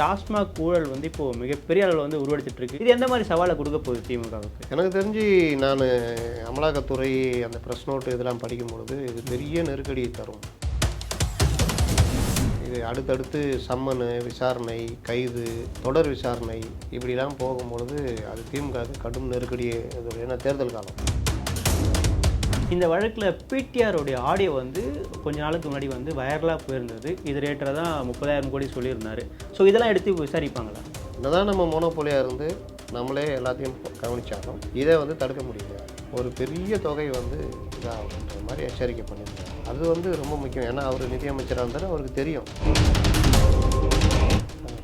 டாஸ்மாக் ஊழல் வந்து இப்போ மிகப்பெரிய அளவில் வந்து உருவெடுத்துட்டு இருக்கு இது எந்த மாதிரி சவாலை கொடுக்க போகுது திமுகவுக்கு? எனக்கு தெரிஞ்சு நான் அமலாக்கத்துறை அந்த ப்ரெஸ் நோட்டு இதெல்லாம் படிக்கும்பொழுது இது பெரிய நெருக்கடியை தரும். இது அடுத்தடுத்து சம்மனு விசாரணை கைது தொடர் விசாரணை இப்படிலாம் போகும்பொழுது அது திமுகவுக்கு கடும் நெருக்கடியை ஏன்னா தேர்தல் காலம். இந்த வழக்கில் பிடிஆருடைய ஆடியோ வந்து கொஞ்ச நாளுக்கு முன்னாடி வந்து வைரலாக போயிருந்தது. இது ரேட்டில் தான் முப்பதாயிரம் கோடி சொல்லியிருந்தாரு. ஸோ இதெல்லாம் எடுத்து விசாரிப்பாங்களா? என்னதான் நம்ம மோனோபோலியாக இருந்து நம்மளே எல்லாத்தையும் கவனிச்சாலும் இதை வந்து தடுக்க முடியல. ஒரு பெரிய தொகை வந்து இதாகுன்ற மாதிரி எச்சரிக்கை பண்ணியிருந்தாங்க. அது வந்து ரொம்ப முக்கியம். ஏன்னா அவர் நிதியமைச்சராக இருந்தாலும் அவருக்கு தெரியும்.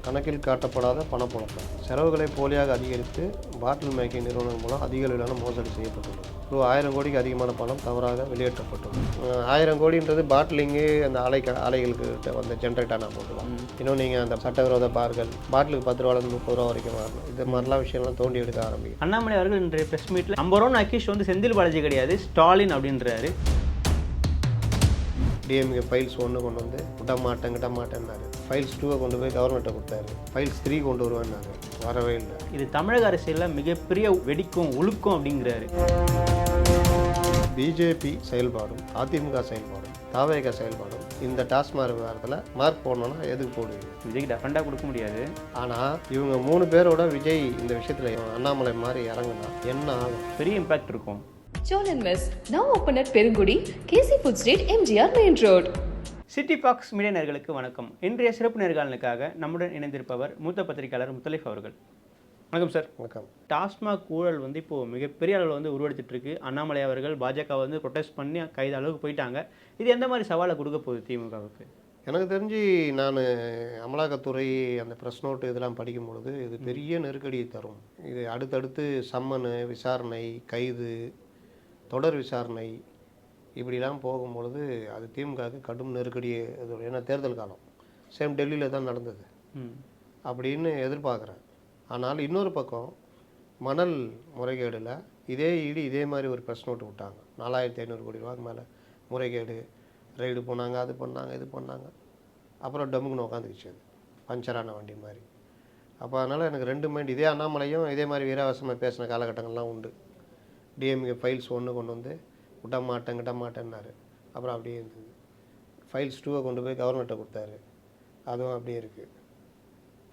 கணக்கில் காட்டப்படாத பணப்புழக்கம். செலவுகளை போலியாக அதிகரித்து பாட்டில் மேக்கிங் நிறுவனம் மூலம் அதிக அளவிலான மோசடி செய்யப்பட்டுள்ளது. ஒரு ஆயிரம் கோடிக்கு அதிகமான பணம் தவறாக வெளியேற்றப்பட்டுள்ளது அஹ் ஆயிரம் கோடின்றது பாட்டிலிங்கு அந்த ஆலை ஆலைகளுக்கு வந்த ஜென்ரேட்டாக போட்டுக்கலாம் இன்னும் நீங்கள் அந்த சட்டவிரோத பார்கள் பாட்டிலுக்கு பத்து ரூபாலேருந்து முப்பது ரூபா வரைக்கும் வரணும். இது மாதிரிலாம் விஷயம்லாம் தோண்டி எடுக்க ஆரம்பிக்கும் அண்ணாமலை அவர்கள் இன்றைய ப்ரெஸ் மீட்டில் நம்பர் ஒன் அக்கிஷ் வந்து செந்தில் பாலாஜி கிடையாது ஸ்டாலின் அப்படின்றாரு. டிஎம்கே ஃபைல்ஸ் ஒன்று கொண்டு வந்து விட மாட்டேன் கிட்ட மாட்டேன்னாரு ஃபைல்ஸ் டூவை கொண்டு போய் கவர்மெண்ட்டை கொடுத்தாரு. ஃபைல்ஸ் த்ரீ கொண்டு வருவேன்னாரு. வரவே இல்லை. இது தமிழக அரசியலில் மிகப்பெரிய வெடிக்கும் உழுக்கும் அப்படிங்கிறாரு. பிஜேபி செயல்பாடும் அதிமுக செயல்பாடும் தாவேக செயல்பாடும் இந்த டாஸ்மாக் விவகாரத்தில் மார்க் போடணும்னா எதுக்கு போடுவீங்க? விஜய்க்கு டெஃபண்டாக கொடுக்க முடியாது. ஆனால் இவங்க மூணு பேரோட விஜய் இந்த விஷயத்தில் அண்ணாமலை மாதிரி இறங்குனா என்ன ஆகும்? பெரிய இம்பாக்ட் இருக்கும். Cholan Mess, now open at Perungudi, KC Food Street, MGR Main Road. City box media நேர்களுக்கு வணக்கம். இன்றைய சிறப்பு நேர்காணலுக்காக நம்முடன் இணைந்திருப்பவர் மூத்த பத்திரிகையாளர் முத்தலிஃப் அவர்கள். வணக்கம் சார் வணக்கம். டாஸ்மாக் ஊழல் வந்து இப்போது மிகப்பெரிய அளவில் வந்து உருவெடுத்துட்டு இருக்கு அண்ணாமலை அவர்கள் பாஜக வந்து ப்ரொடெஸ்ட் பண்ணி கைது அளவுக்கு போயிட்டாங்க. இது எந்த மாதிரி சவாலை கொடுக்க போகுது திமுகவுக்கு? எனக்கு தெரிஞ்சு நான் அமலாக்கத்துறை அந்த ப்ரெஸ் நோட்டு இதெல்லாம் படிக்கும் பொழுது இது பெரிய நெருக்கடியை தரும். இது அடுத்தடுத்து சம்மனு விசாரணை கைது தொடர் விசாரணை இப்படிலாம் போகும்பொழுது அது திமுகவுக்கு கடும் நெருக்கடியை இது. ஏன்னா தேர்தல் காலம். சேம் டெல்லியில் தான் நடந்தது. அப்படின்னு எதிர்பார்க்குறேன். ஆனால் இன்னொரு பக்கம் மணல் முறைகேடில் இதே ஈடு இதே மாதிரி ஒரு ப்ரெஸ் நோட்டு விட்டாங்க. நாலாயிரத்தி ஐநூறு கோடி ரூபாய்க்கு மேலே முறைகேடு. ரைடு போனாங்க அது பண்ணாங்க இது பண்ணாங்க. அப்புறம் டம்முக்குன்னு உட்காந்துக்கிச்சு அது. பஞ்சரான வண்டி மாதிரி. அப்போ அதனால் எனக்கு ரெண்டு மைண்ட் இதே அண்ணாமலையும் இதே மாதிரி வீராவசமாக பேசின காலகட்டங்கள்லாம் உண்டு. டிஎம்கே ஃபைல்ஸ் ஒன்று கொண்டு வந்து விட மாட்டேன் கிட்ட மாட்டேன்னாரு அப்புறம் அப்படியே இருந்தது. ஃபைல்ஸ் டூவை கொண்டு போய் கவர்மெண்ட்டை கொடுத்தாரு. அதுவும் அப்படியே இருக்குது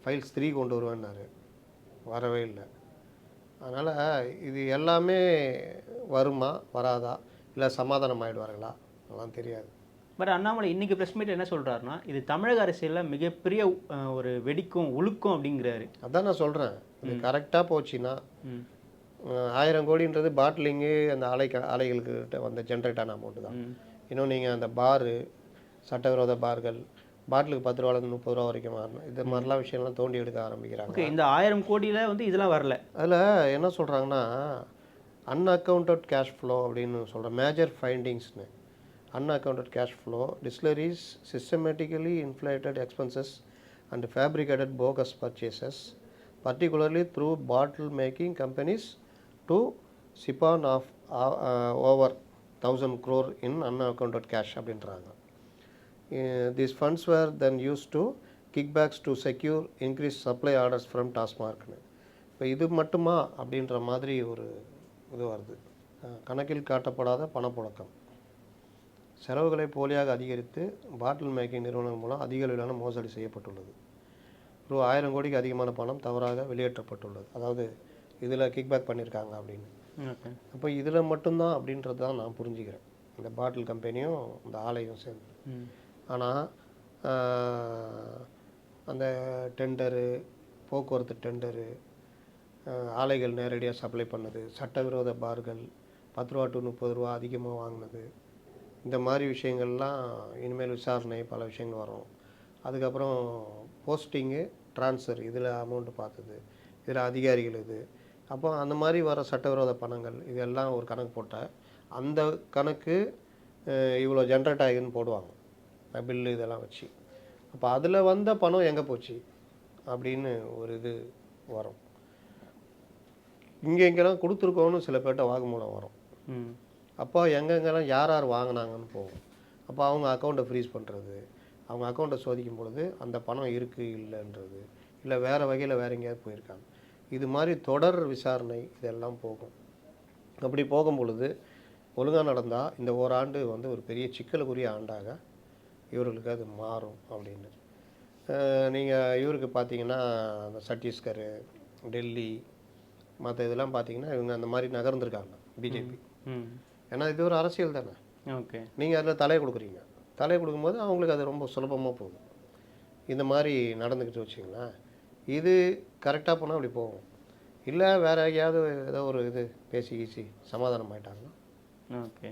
ஃபைல்ஸ் த்ரீ கொண்டு வருவேன்னாரு. வரவே இல்லை. அதனால் இது எல்லாமே வருமா வராதா? இல்லை சமாதானம் ஆகிடுவார்களா அதெல்லாம் தெரியாது. பட் அண்ணாமலை இன்னைக்கு ப்ரெஸ் மீட் என்ன சொல்றாருன்னா இது தமிழக அரசியலில் மிகப்பெரிய ஒரு வெடிக்கும் உழுக்கும் அப்படிங்கிறாரு. அதான் நான் சொல்கிறேன் இது கரெக்டாக போச்சுன்னா ஆயிரம் கோடின்றது பாட்டிலிங்கு அந்த ஆலை ஆலைகளுக்கு வந்த ஜென்ரேட்டான அமௌண்ட்டு தான். இன்னும் நீங்கள் அந்த பாரு சட்டவிரோத பார்கள் பாட்டிலுக்கு பத்து ரூபாலேருந்து முப்பது ரூபா வரைக்கும் வரணும். இது மாதிரிலாம் விஷயம்லாம் தோண்டி எடுக்க ஆரம்பிக்கிறாங்க. இந்த ஆயிரம் கோடியில வந்து இதெல்லாம் வரல. அதில் என்ன சொல்கிறாங்கன்னா அன்அக்கவுண்டட் கேஷ் ஃப்ளோ அப்படின்னு சொல்கிறேன் major ஃபைண்டிங்ஸ்னு unaccounted cash flow distilleries systematically inflated expenses and fabricated bogus purchases particularly through bottle making companies to siphon off over thousand crore in unaccounted cash அப்படின்றாங்க. These funds were then use to kickbacks to secure increase supply orders from டாஸ்மார்க்னு இப்போ இது மட்டுமா அப்படின்ற மாதிரி ஒரு இது வருது. கணக்கில் காட்டப்படாத பணப்புழக்கம். செலவுகளை போலியாக அதிகரித்து பாட்டில் மேக்கிங் நிறுவனம் மூலம் அதிக அளவிலான மோசடி செய்யப்பட்டுள்ளது. ரூ ஆயிரம் கோடிக்கு அதிகமான பணம் தவறாக வெளியேற்றப்பட்டுள்ளது. அதாவது இதில் கிக்பேக் பண்ணியிருக்காங்க அப்படின்னு. அப்போ இதில் மட்டும்தான் அப்படின்றது தான் நான் புரிஞ்சுக்கிறேன். இந்த பாட்டில் கம்பெனியும் இந்த ஆலையும் சேர்ந்து. ஆனால் அந்த டெண்டரு போக்குவரத்து டெண்டரு ஆலைகள் நேரடியாக சப்ளை பண்ணது சட்டவிரோத பார்கள் பத்து ரூபா டு முப்பது ரூபா அதிகமாக வாங்கினது இந்த மாதிரி விஷயங்கள்லாம் இனிமேல் விசாரணை பல விஷயங்கள் வரும். அதுக்கப்புறம் போஸ்டிங்கு ட்ரான்ஸ்ஃபர் இதில் அமௌண்ட்டு பார்த்தது இதில் அதிகாரிகள் இது அப்போ அந்த மாதிரி வர சட்டவிரோத பணங்கள் இதெல்லாம் ஒரு கணக்கு போட்டால் அந்த கணக்கு இவ்வளோ ஜென்ரேட் ஆகிதுன்னு போடுவாங்க. பில்லு இதெல்லாம் வச்சு. அப்போ அதில் வந்த பணம் எங்கே போச்சு? அப்படின்னு ஒரு இது வரும். இங்கே எங்கெல்லாம் கொடுத்துருக்கோன்னு சில பேர்கிட்ட வாக்குமூலம் வரும். ம். அப்போ எங்கெங்கெல்லாம் யார் யார் வாங்கினாங்கன்னு போகும். அப்போ அவங்க அக்கௌண்ட்டை ஃப்ரீஸ் பண்ணுறது அவங்க அக்கௌண்ட்டை சோதிக்கும் பொழுது அந்த பணம் இருக்குது இல்லைன்றது இல்லை வேறு வகையில் வேறு எங்கேயாவது போயிருக்காங்க. இது மாதிரி தொடர் விசாரணை இதெல்லாம் போகும். அப்படி போகும் பொழுது ஒழுங்காக நடந்தால் இந்த ஓராண்டு வந்து ஒரு பெரிய சிக்கலுக்குரிய ஆண்டாக இவர்களுக்கு அது மாறும் அப்படின்னு. நீங்கள் இவருக்கு பார்த்தீங்கன்னா அந்த சத்தீஸ்கர் டெல்லி மற்ற இதெல்லாம் பார்த்தீங்கன்னா இவங்க அந்த மாதிரி நகர்ந்துருக்காங்க பிஜேபி ஏன்னா இது ஒரு அரசியல் தானே. ஓகே. நீங்கள் அதில் தலையை கொடுக்குறீங்க. தலையை கொடுக்கும்போது அவங்களுக்கு அது ரொம்ப சுலபமாக போகும். இந்த மாதிரி நடந்துக்கிட்டு வச்சிங்களேன் இது கரெக்டாக போனால் அப்படி போகும். இல்லை வேற எங்கேயாவது ஏதோ ஒரு இது பேசி கீசி சமாதானம் ஆயிட்டாங்கன்னா? ஓகே.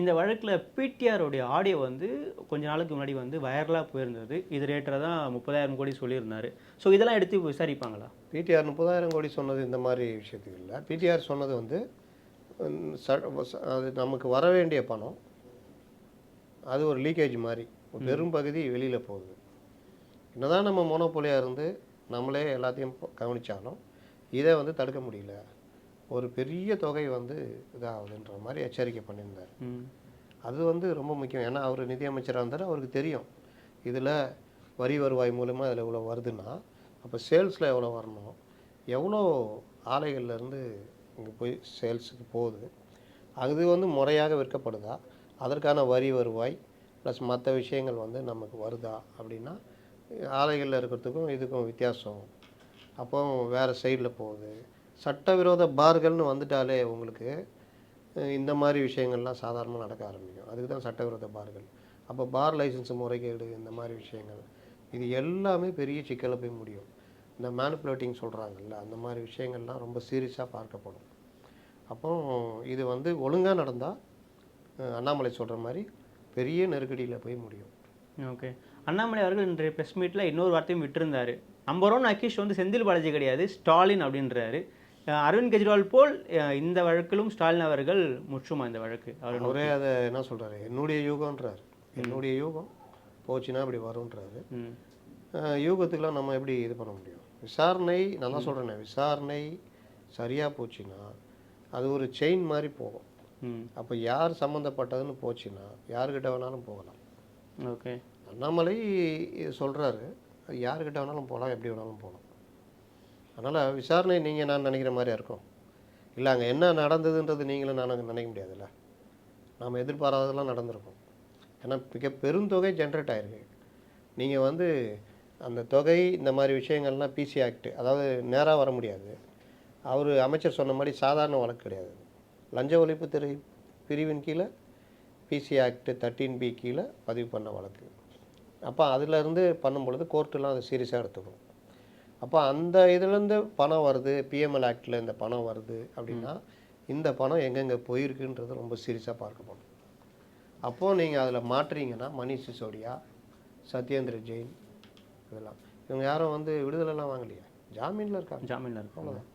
இந்த வழக்கில் பிடிஆருடைய ஆடியோ வந்து கொஞ்ச நாளுக்கு முன்னாடி வந்து வைரலாக போயிருந்தது. இது ரேட்டில் தான் முப்பதாயிரம் கோடி சொல்லியிருந்தாரு. ஸோ இதெல்லாம் எடுத்து விசாரிப்பாங்களா? பிடிஆர் முப்பதாயிரம் கோடி சொன்னது இந்த மாதிரி விஷயத்துக்கு இல்லை. பிடிஆர் சொன்னது வந்து அது நமக்கு வர வேண்டிய பணம். அது ஒரு லீக்கேஜ் மாதிரி. பெரும் பகுதி வெளியில் போகுது. என்னதான் நம்ம மோனோபோலியாக இருந்து நம்மளே எல்லாத்தையும் கவனிச்சாலும் இதை வந்து தடுக்க முடியல. ஒரு பெரிய தொகை வந்து இதாகுதுன்ற மாதிரி எச்சரிக்கை பண்ணியிருந்தார். அது வந்து ரொம்ப முக்கியம். ஏன்னா அவர் நிதியமைச்சராக இருந்தார் அவருக்கு தெரியும். இதில் வரி வருவாய் மூலமாக இதில் இவ்வளோ வருதுன்னா அப்போ சேல்ஸில் எவ்வளோ வரணும்? எவ்வளோ ஆலைகள்லேருந்து இங்கே போய் சேல்ஸுக்கு போகுது? அது வந்து முறையாக விற்கப்படுதா? அதற்கான வரி வருவாய் ப்ளஸ் மற்ற விஷயங்கள் வந்து நமக்கு வருதா? அப்படின்னா ஆலைகளில் இருக்கிறதுக்கும் இதுக்கும் வித்தியாசம். அப்போ வேறு சைடில் போகுது. சட்டவிரோத பார்கள்னு வந்துட்டாலே உங்களுக்கு இந்த மாதிரி விஷயங்கள்லாம் சாதாரணமாக நடக்க ஆரம்பிக்கும். அதுக்கு தான் சட்டவிரோத பார்கள். அப்போ பார் லைசன்ஸ் முறைகேடு இந்த மாதிரி விஷயங்கள் இது எல்லாமே பெரிய சிக்கலில் போய் முடியும். இந்த மேனுப்புலேட்டிங் சொல்கிறாங்கல்ல அந்த மாதிரி விஷயங்கள்லாம் ரொம்ப சீரியஸாக பார்க்கப்படும். அப்போ இது வந்து ஒழுங்காக நடந்தால் அண்ணாமலை சொல்கிற மாதிரி பெரிய நெருக்கடியில் போய் முடியும். ஓகே. அண்ணாமலை அவர்கள் இன்றைய ப்ரெஸ் மீட்டில் இன்னொரு வார்த்தையும் விட்டிருந்தாரு. நம்பர் ஒன் அக்கிஷ் வந்து செந்தில் பாலாஜி கிடையாது ஸ்டாலின் அப்படின்றாரு. அரவிந்த் கெஜ்ரிவால் போல் இந்த வழக்கிலும் ஸ்டாலின் அவர்கள் முற்றுமா இந்த வழக்கு? அவர் அவரே அதை என்ன சொல்கிறாரு என்னுடைய யூகம்ன்றாரு. என்னுடைய யூகம். போச்சுன்னா இப்படி வரும்ன்றாரு. யூகத்துக்கெலாம் நம்ம எப்படி இது பண்ண முடியும்? விசாரணை தான் சொல்கிறேனே விசாரணை சரியாக போச்சுன்னா அது ஒரு செயின் மாதிரி போகும். ம். அப்போ யார் சம்மந்தப்பட்டதுன்னு போச்சுன்னா யாருக்கிட்ட வேணாலும் போகலாம். ஓகே. அண்ணாமலை சொல்கிறாரு அது யாருக்கிட்ட வேணாலும் போகலாம் எப்படி வேணாலும் போகலாம் அதனால் விசாரணை நீங்கள் நான் நினைக்கிற மாதிரியா இருக்கும். இல்லை அங்கே என்ன நடந்ததுன்றது நீங்களும் நான் நினைக்க முடியாதுல்ல. நாம் எதிர்பாராததெல்லாம் நடந்திருக்கும். ஏன்னா மிக பெருந்தொகை ஜென்ரேட் ஆயிருக்கு. நீங்கள் வந்து அந்த தொகை இந்த மாதிரி விஷயங்கள்லாம் பிசி ஆக்ட் அதாவது நேராக வர முடியாது. அவர் அமைச்சர் சொன்ன மாதிரி சாதாரண வழக்கு கிடையாது. லஞ்ச ஒழிப்பு துறை பிரிவின் கீழே பிசி ஆக்ட் தேர்ட்டீன் பி கீழே பதிவு பண்ண வழக்கு. அப்போ அதிலேருந்து பண்ணும் பொழுது கோர்ட்டெலாம் அதை சீரியஸாக எடுத்துக்கும் அப்போ அந்த இதுலேருந்து பணம் வருது பிஎம்எல் ஆக்டில் இந்த பணம் வருது அப்படின்னா இந்த பணம் எங்கெங்கே போயிருக்குன்றது ரொம்ப சீரியஸாக பார்க்கப்படும் அப்போது நீங்கள் அதில் மாட்டுறீங்கன்னா மணிஷ் சிசோடியா சத்யேந்திர ஜெயின் இதெல்லாம். இவங்க யாரும் வந்து விடுதலைலாம் வாங்கலையா? ஜாமீனில் இருக்காங்க. ஜாமீனில் இருக்கும்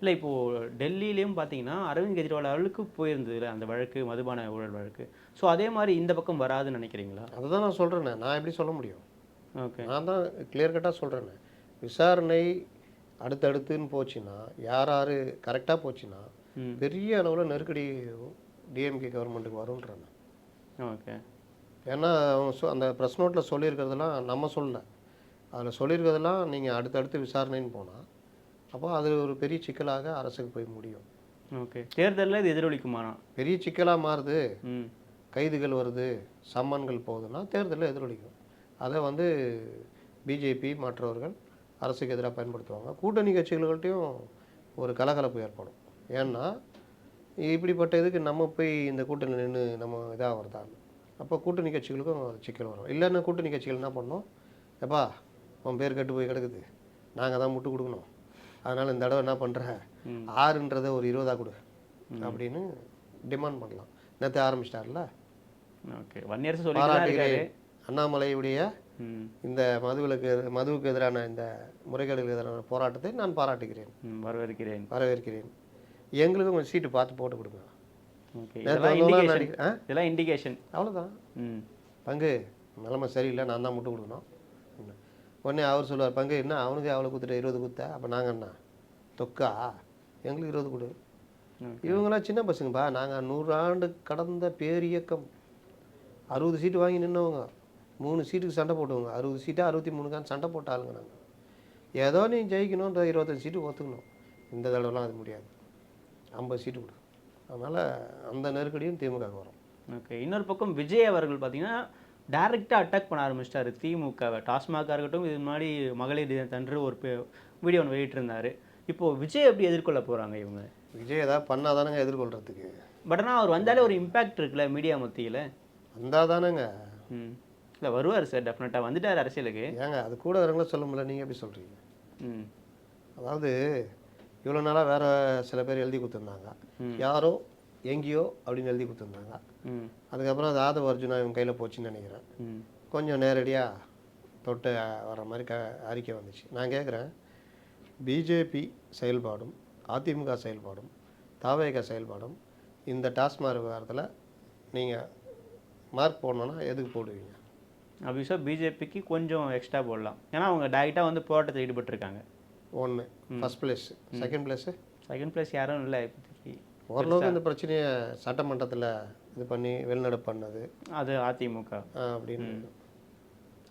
இல்லை இப்போது டெல்லியிலையும் பார்த்தீங்கன்னா அரவிந்த் கெஜ்ரிவால் அவர்களுக்கு போயிருந்ததுல அந்த வழக்கு மதுபான ஊழல் வழக்கு. ஸோ அதே மாதிரி இந்த பக்கம் வராதுன்னு நினைக்கிறீங்களா? அதை தான் நான் சொல்கிறேனே நான் எப்படி சொல்ல முடியும்? ஓகே. நான் தான் கிளியர் கட்டாக சொல்கிறேனே விசாரணை அடுத்தடுத்துன்னு போச்சுன்னா யார் யார் கரெக்டாக போச்சுன்னா பெரிய அளவில் நெருக்கடி டிஎம்கே கவர்மெண்ட்டுக்கு வரும்ன்றேன். ஓகே. ஏன்னா அவங்க அந்த ப்ரெஸ் நோட்டில் சொல்லியிருக்கிறதெல்லாம் நம்ம சொல்லல. அதில் சொல்லியிருக்கிறதெல்லாம் நீங்கள் அடுத்தடுத்து விசாரணைன்னு போனால் அப்போ அது ஒரு பெரிய சிக்கலாக அரசுக்கு போய் முடியும். ஓகே. தேர்தலில் இது எதிரொலிக்குமானா? பெரிய சிக்கலாக மாறுது. கைதுகள் வருது சம்மன்கள் போகுதுன்னா தேர்தலில் எதிரொலிக்கும். அதை வந்து பிஜேபி மற்றவர்கள் அரசுக்கு எதிராக பயன்படுத்துவாங்க. கூட்டணி கட்சிகள்கிட்டையும் ஒரு கலகலப்பு ஏற்படும். ஏன்னா இப்படிப்பட்ட இதுக்கு நம்ம போய் இந்த கூட்டணி நின்று நம்ம இதாக வருதான்னு. அப்போ கூட்டணி கட்சிகளுக்கும் சிக்கல் வரும். இல்லைன்னா கூட்டணி கட்சிகள் என்ன பண்ணோம்? எப்பா உன் பேர் கெட்டு போய் கிடக்குது. நாங்கள் தான் முட்டு கொடுக்கணும். அதனால் இந்த தடவை என்ன பண்ணுற. ஆறுன்றதை ஒரு இருபதா கொடு அப்படின்னு டிமாண்ட் பண்ணலாம். நேற்று ஆரம்பிச்சிட்டார்ல? ஓகே. ஒன் இயர்ஸ் பாராட்டுகிறேன் அண்ணாமலையுடைய இந்த மதுவிலக்கு மதுவுக்கு எதிரான இந்த முறைகேடுகளுக்கு எதிரான போராட்டத்தை நான் பாராட்டுகிறேன். வரவேற்கிறேன். வரவேற்கிறேன். எங்களுக்கும் கொஞ்சம் சீட்டு பார்த்து போட்டு கொடுங்க. இதெல்லாம் இண்டிகேஷன் அவ்வளோதான் ம். பங்கு நிலைமை சரியில்லை. நான் தான் முட்டு கொடுக்கணும். உடனே அவர் சொல்லுவார் பங்கு என்ன? அவனுக்கு அவ்வளோ குத்துட்ட இருபது குத்த அப்போ நாங்கள் என்ன? தொக்கா? எங்களுக்கு இருபது கொடு. ஓகே. இவங்கெல்லாம் சின்ன பசங்கப்பா. நாங்கள் நூறாண்டு கடந்த பேரியக்கம். அறுபது சீட்டு வாங்கி நின்னவங்க. மூணு சீட்டுக்கு சண்டை போட்டவங்க. அறுபது சீட்டா அறுபத்தி மூணுக்கான்னு சண்டை போட்ட ஆளுங்க நாங்கள் ஏதோ நீ ஜெயிக்கணுன்ற இருபத்தஞ்சு சீட்டு ஒத்துக்கணும். இந்த தடவைலாம் அது முடியாது. ஐம்பது சீட்டு கொடு. அதனால் அந்த நெருக்கடியும் திமுக வரும். ஓகே. இன்னொரு பக்கம் விஜய் அவர்கள் பார்த்தீங்கன்னா டைரெக்டாக அட்டாக் பண்ண ஆரம்பிச்சிட்டாரு திமுகவை. டாஸ்மாகாக இருக்கட்டும் இது முன்னாடி மகளிர் தினத்தன்று ஒரு வீடியோ ஒன்று வெளியிட்டிருந்தாரு. இப்போது விஜய் எப்படி எதிர்கொள்ள போகிறாங்க இவங்க? விஜய் ஏதாவது பண்ணால் தானேங்க எதிர்கொள்கிறதுக்கு பட் ஆனால் அவர் வந்தாலே ஒரு இம்பாக்ட் இருக்குல்ல மீடியா மத்தியில்? வந்தால் தானேங்க. ம். இல்லை வருவார் சார் டெஃபினட்டாக வந்துட்டார் அரசியலுக்கு. ஏங்க அது கூட வரவங்கள சொல்ல முடியல. நீங்கள் எப்படி சொல்கிறீங்க ம். அதாவது இவ்வளோ நாளாக வேற சில பேர் எழுதி கொடுத்துருந்தாங்க. யாரோ எங்கேயோ அப்படின்னு எழுதி கொடுத்துருந்தாங்க. அதுக்கப்புறம் அது ஆதவ அர்ஜுனா இவங்க கையில் போச்சுன்னு நினைக்கிறேன். கொஞ்சம் நேரடியாக தொட்டு வர மாதிரி க அறிக்கை வந்துச்சு. நான் கேட்குறேன் பிஜேபி செயல்பாடும் அதிமுக செயல்பாடும் தாவேக செயல்பாடும் இந்த டாஸ்மாக் விவகாரத்தில் நீங்கள் மார்க் போடணுன்னா எதுக்கு போடுவீங்க? அபிஷா பிஜேபிக்கு கொஞ்சம் எக்ஸ்ட்ரா போடலாம். ஏன்னா அவங்க டைரெக்டாக வந்து போராட்டத்தில் ஈடுபட்டிருக்காங்க. ஒன்று first place second place second place யாரும் இல்லை இப்போதைக்கு. ஓரளவுக்கு இந்த பிரச்சனையை சட்டமன்றத்தில் இது பண்ணி வெளிநடப்பு பண்ணது. அது அதிமுக. அப்படின்னு.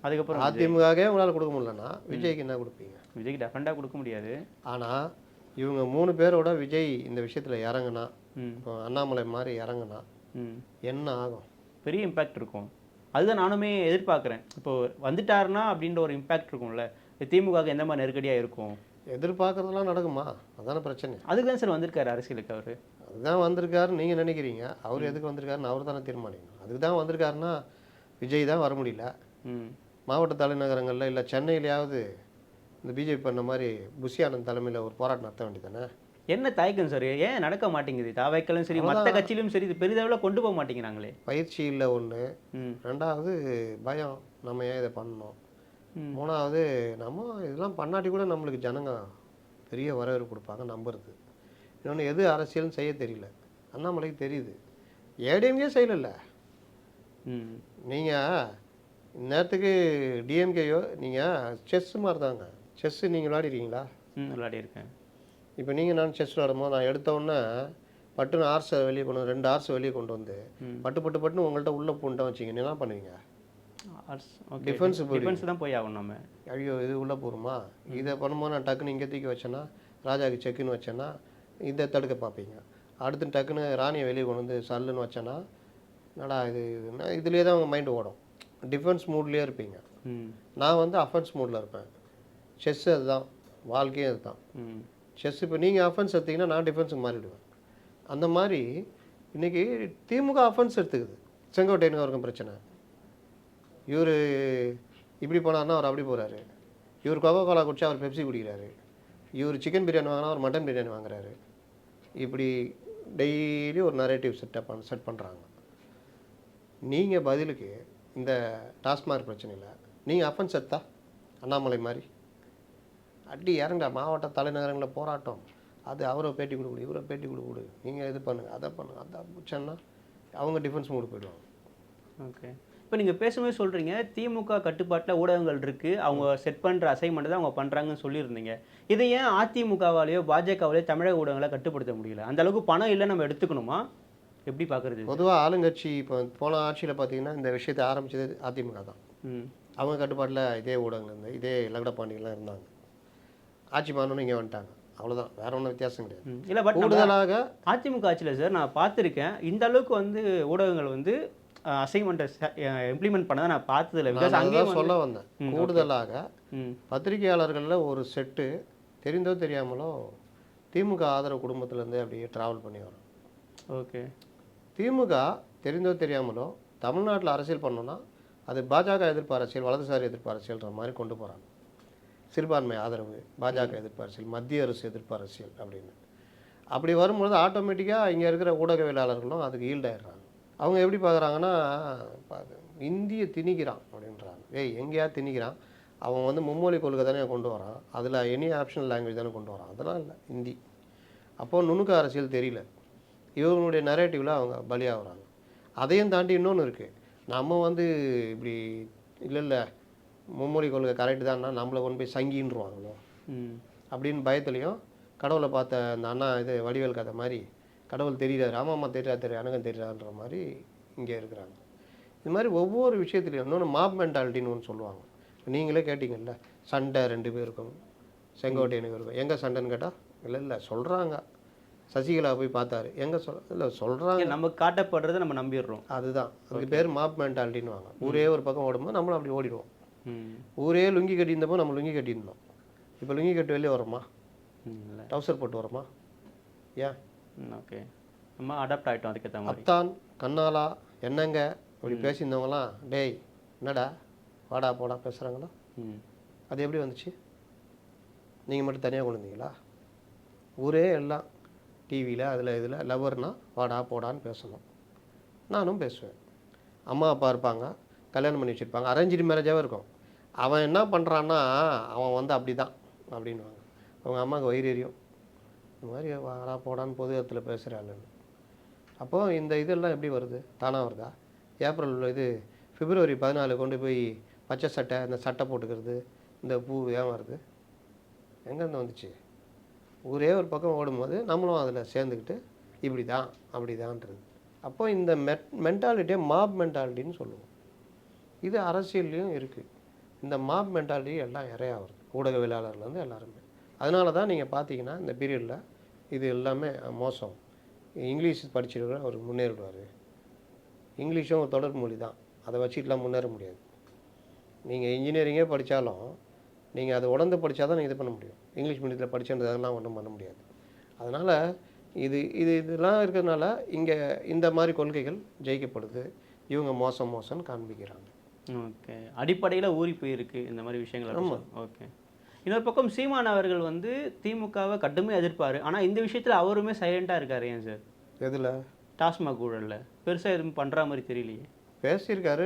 அதுக்கப்புறம் அதிமுகவே உங்களால் கொடுக்க முடியலன்னா விஜய்க்கு என்ன கொடுப்பீங்க? விஜய்க்கு டெஃபரெண்டாக கொடுக்க முடியாது. ஆனால் இவங்க மூணு பேரோட விஜய் இந்த விஷயத்தில் இறங்குனா இப்போ அண்ணாமலை மாதிரி இறங்குனா ம். என்ன ஆகும்? பெரிய இம்பேக்ட் இருக்கும். அதுதான் நானுமே எதிர்பார்க்குறேன். இப்போ வந்துட்டாருன்னா அப்படின்ற ஒரு இம்பேக்ட் இருக்கும்ல. திமுகவுக்கு எந்த மாதிரி நெருக்கடியாக இருக்கும்? எதிர்பார்க்கறதெல்லாம் நடக்குமா? அதான பிரச்சனை. அதுக்கு தான் சார் வந்திருக்காரு அரசியலுக்கு அவர். அதுதான் வந்திருக்காருன்னு நீங்கள் நினைக்கிறீங்க. அவர் எதுக்கு வந்திருக்காருன்னு அவர் தானே தீர்மானிக்கணும். அதுக்கு தான் வந்திருக்காருன்னா விஜய் தான் வர முடியல. மாவட்ட தலைநகரங்களில் இல்லை சென்னையிலையாவது இந்த பிஜேபி பண்ண மாதிரி புஷி ஆனந்த் தலைமையில் ஒரு போராட்டம் நடத்த வேண்டியதானே என்ன தயக்கம் சார் ஏன் நடக்க மாட்டேங்குது? தாவைக்கலும் சரி மற்ற கட்சியிலும் சரி இது பெரிதளவில் கொண்டு போக மாட்டேங்கிறாங்களே. பயிற்சி இல்லை ஒன்று ரெண்டாவது பயம். நம்ம ஏன் இதை பண்ணணும். மூணாவது நம்ம இதெல்லாம் பண்ணாட்டி கூட நம்மளுக்கு ஜனங்க பெரிய வரவேற்பு கொடுப்பாங்க நம்புறது. இன்னொன்று எது அரசியல்னு செய்ய தெரியல. அண்ணாமலைக்கு தெரியுது. ஏடிஎம்கே செய்யலைல்ல. நீங்கள் நேரத்துக்கு டிஎம்கேயோ நீங்கள் செஸ் மாதிரி தாங்க செஸ்ஸு நீங்கள் விளையாடிருக்கீங்களா? ம் விளையாடி இருக்கேன் இப்போ நீங்கள் நான் செஸ் விளையாடும்போது நான் எடுத்த உடனே பட்டுன்னு ஆர்ஸை வெளியே கொண்டு வந்து ரெண்டு ஆர்ஸை வெளியே கொண்டு வந்து பட்டு பட்டு பட்டுன்னு உங்கள்கிட்ட உள்ள பூண்டை வச்சிங்க என்ன பண்ணுவீங்க? Defense டிஃபென்ஸ் தான் போய் ஆகணும் நம்ம. ஐயோ இது உள்ளே போருமா? இதை பண்ணும்போது நான் டக்குன்னு இங்கே தூக்கி வச்சேன்னா ராஜாக்கு செக்குன்னு வச்சேன்னா இதை தடுக்க பார்ப்பீங்க. அடுத்து டக்குன்னு ராணியை வெளியே கொண்டு வந்து சல்லுன்னு வச்சேன்னா என்னடா இது இதுலேயே தான் உங்கள் மைண்டு ஓடும். டிஃபென்ஸ் மூட்லேயே இருப்பீங்க. நான் வந்து அஃபென்ஸ் மூடில் இருப்பேன். செஸ் அதுதான். வாழ்க்கையும் அதுதான். செஸ் இப்போ நீங்கள் அஃபென்ஸ் எடுத்தீங்கன்னா நான் டிஃபென்ஸுக்கு மாறிடுவேன். அந்த மாதிரி இன்றைக்கி திமுக அஃபென்ஸ் எடுத்துக்குது. செங்கோட்டையனுக்கு அவருக்கும் பிரச்சனை. இவர் இப்படி போனார்னா அவர் அப்படி போகிறாரு இவர் கோகோ கோலா குடிச்சா அவர் பெப்சி குடிக்கிறாரு. இவர் சிக்கன் பிரியாணி வாங்கினா அவர் மட்டன் பிரியாணி வாங்குறாரு. இப்படி டெய்லி ஒரு நரேட்டிவ் செட்டப் பண் செட் பண்ணுறாங்க நீங்கள் பதிலுக்கு இந்த டாஸ்மாக் பிரச்சனையில் நீங்கள் அஃபென்ஸ் எடுத்தா? அண்ணாமலை மாதிரி? அடி இறங்க மாவட்ட தலைநகரங்களில் போராட்டம். அது அவரை பேட்டி கொடுக்குடு இவரை பேட்டி கொடுக்குடு நீங்கள் இது பண்ணுங்க அதை பண்ணுங்கள் அதை பிடிச்சேன்னா அவங்க டிஃபென்ஸ் மூடு போயிடுவாங்க. ஓகே இப்போ நீங்கள் பேசும்போது சொல்கிறீங்க திமுக கட்டுப்பாட்டில் ஊடகங்கள் இருக்குது அவங்க செட் பண்ணுற அசைன்மெண்ட் தான் அவங்க பண்ணுறாங்கன்னு சொல்லியிருந்தீங்க. இதை ஏன் அதிமுகவாலேயோ பாஜகவாலேயோ தமிழக ஊடகங்களை கட்டுப்படுத்த முடியல? அந்த அளவுக்கு பணம் இல்லை நம்ம எடுத்துக்கணுமா? எப்படி பார்க்குறது பொதுவாக ஆளுங்கட்சி இப்போ போன ஆட்சியில் பார்த்தீங்கன்னா இந்த விஷயத்தை ஆரம்பிச்சது அதிமுக தான். ம். அவங்க கட்டுப்பாட்டில் இதே ஊடகங்கள் இருந்து இதே லகடப்பாண்டிகள்லாம் இருந்தாங்க. ஆட்சி மாறணும்னு இங்கே வந்துட்டாங்க. அவ்வளோதான் வேற ஒன்றும் வித்தியாசம் கிடையாது. ம். இல்லை பட் கூடுதலாக அதிமுக ஆட்சியில் சார் நான் பார்த்துருக்கேன். இந்த அளவுக்கு வந்து ஊடகங்கள் வந்து அசைன்மெண்ட்டை இம்ப்ளிமெண்ட் பண்ணதை நான் பார்த்ததில்ல. பிகாஸ் அங்கேயும் அதான் சொல்ல வந்தேன். கூடுதலாக பத்திரிகையாளர்களில் ஒரு செட்டு தெரிந்தோ தெரியாமலோ திமுக ஆதரவு குடும்பத்திலேருந்து அப்படியே ட்ராவல் பண்ணி வரும். ஓகே திமுக தெரிந்தோ தெரியாமலோ தமிழ்நாட்டில் அரசியல் பண்ணோன்னா அது பாஜக எதிர்ப்பு அரசியல் வலதுசாரி எதிர்ப்பு அரசியல்ன்ற மாதிரி கொண்டு போகிறாங்க சிறுபான்மை ஆதரவு பாஜக எதிர்ப்பு அரசியல் மத்திய அரசு எதிர்ப்பு அரசியல் அப்படின்னு. அப்படி வரும்பொழுது ஆட்டோமேட்டிக்காக இங்கே இருக்கிற ஊடகவியலாளர்களும் அதுக்கு ஈல்டாயிடுறாங்க அவங்க எப்படி பார்க்குறாங்கன்னா பாரு, இந்திய திணிக்கிறான் அப்படின்றாங்க. ஏய் எங்கேயா திணிக்கிறான்? அவன் வந்து மும்மொழி கொள்கை தானே கொண்டு வரான். அதில் எனி ஆப்ஷனல் லாங்குவேஜ் தானே கொண்டு வரான். அதெல்லாம் இல்லை ஹிந்தி. அப்போது நுணுக்க அரசியல் தெரியல. இவங்களுடைய நரேட்டிவில் அவங்க பலியாகிறாங்க. அதையும் தாண்டி இன்னொன்று இருக்குது நம்ம வந்து இப்படி இல்லை இல்லை மும்மொழி கொள்கை கரெக்டு தான்னா நம்மளை கொண்டு போய் சங்கின்றுவாங்களோ? ம். அப்படின்னு பயத்துலையும் கடவுளை பார்த்த அந்த அண்ணா இது வடிவேல் கதை மாதிரி கடவுள் தெரியுறாரு ஆமாம்மா தெரியாது தெரியும் எனக்கும் தெரியாதுன்ற மாதிரி இங்கே இருக்கிறாங்க. இது மாதிரி ஒவ்வொரு விஷயத்துலையும் இன்னொன்று மாப் மென்டாலிட்டின்னு ஒன்று சொல்லுவாங்க. நீங்களே கேட்டிங்கல்ல சண்டை ரெண்டு பேருக்கும் செங்கோட்டையனுக்கு இருக்கும். எங்கே சண்டைன்னு கேட்டால் இல்லை இல்லை சொல்கிறாங்க சசிகலா போய் பார்த்தாரு. எங்கே சொல் இல்லை சொல்கிறாங்க நமக்கு காட்டப்படுறதை நம்ம நம்பிடுறோம். அதுதான். அதுக்கு பேர் மாப் மென்டாலிட்டின்னு வாங்க. ஊரே ஒரு பக்கம் ஓடும்போது நம்மளும் அப்படி ஓடிடுவோம். ம். ஊரே லுங்கி கட்டியிருந்தப்போ நம்ம லுங்கி கட்டியிருந்தோம். இப்போ லுங்கி கட்டு வெளியே வரோமா? டவுசர் போட்டு வரோமா? ஏன்? ஓகே. நம்ம அடாப்ட் ஆகிட்டோம் அதுக்கேற்ற மாதிரி. அத்தான் கண்ணாலா என்னங்க? இப்படி பேசியிருந்தவங்களாம் டேய் என்னடா? வாடா போடா பேசுகிறாங்களா அது எப்படி வந்துச்சு? நீங்கள் மட்டும் தனியாக கொண்டு வந்தீங்களா ஊரே எல்லாம் டிவியில் அதில் இதில் லவர்னா வாடா போடான்னு பேசணும். நானும் பேசுவேன். அம்மா அப்பா இருப்பாங்க கல்யாணம் பண்ணி வச்சுருப்பாங்க அரேஞ்சு மேரேஜாகவே இருக்கும். அவன் என்ன பண்ணுறான்னா அவன் வந்து அப்படி தான் அப்படின்வாங்க அவங்க அம்மாவுக்கு வயிறு எரியும். இந்த மாதிரி வாடா போடான்னு பொது இடத்துல பேசுகிற ஆளுன்னு அப்போது இந்த இதெல்லாம் எப்படி வருது? தானாக வருதா? ஏப்ரல் இது பிப்ரவரி பதினாலு கொண்டு போய் பச்சை சட்டை இந்த சட்டை போட்டுக்கிறது இந்த பூ ஏன் வருது? எங்கேருந்து வந்துச்சு? ஊரே ஒரு பக்கம் ஓடும்போது நம்மளும் அதில் சேர்ந்துக்கிட்டு இப்படி தான் அப்படி தான்றது அப்போ இந்த மெட் மென்டாலிட்டியை மாப் மென்டாலிட்டின்னு சொல்லுவோம். இது அரசியல்லையும் இருக்குது இந்த மாப் மென்டாலிட்டி எல்லாம் இறையா வருது ஊடகவியலாளர்லேருந்து எல்லாருமே. அதனால தான் நீங்கள் பார்த்தீங்கன்னா இந்த பீரியடில் இது எல்லாமே மோசம். இங்கிலீஷ் படிச்சிருக்கிற அவர் முன்னேறிடுவார் இங்கிலீஷும் ஒரு தொடர் மொழி தான் அதை வச்சுட்டுலாம் முன்னேற முடியாது. நீங்கள் இன்ஜினியரிங்கே படித்தாலும் நீங்கள் அதை உணர்ந்து படித்தா தான் நீங்கள் இது பண்ண முடியும். இங்கிலீஷ் மீடியத்தில் படிச்சதெல்லாம் ஒன்றும் பண்ண முடியாது. அதனால் இது இது இதெல்லாம் இருக்கிறதுனால இங்கே இந்த மாதிரி கொள்கைகள் ஜெயிக்கப்படுது. இவங்க மோசம் மோசம்னு காண்பிக்கிறாங்க. ஓகே. அடிப்படையில் ஊறி போயிருக்கு இந்த மாதிரி விஷயங்கள் ஓகே. இன்னொரு பக்கம் சீமான் அவர்கள் வந்து திமுகவை கடுமையாக எதிர்ப்பார். ஆனால் இந்த விஷயத்தில் அவருமே சைலண்ட்டாக இருக்காரு ஏன் சார்? எதில்? டாஸ்மாக் ஊழலில். பெருசாக எதுவும் பண்ணுற மாதிரி தெரியலையே. பேசியிருக்காரு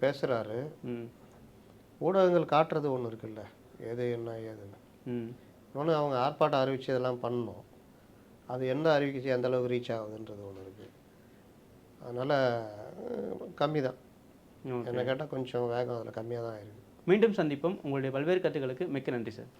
பேசுகிறாரு ம். ஊடகங்கள் காட்டுறது ஒன்று இருக்குல்ல. எது என்ன ஏதுன்னு. ம். இன்னொன்று அவங்க ஆர்ப்பாட்டம் அறிவிச்சு இதெல்லாம் பண்ணணும். அது என்ன அறிவிச்சு எந்த அளவுக்கு ரீச் ஆகுதுன்றது ஒன்று இருக்குது அதனால் கம்மி தான் என்னை கேட்டால் கொஞ்சம் வேகம் அதில் கம்மியாக தான் இருக்குது மீண்டும் சந்திப்போம். உங்களுடைய பல்வேறு கருத்துக்களுக்கு மிக்க நன்றி சார்.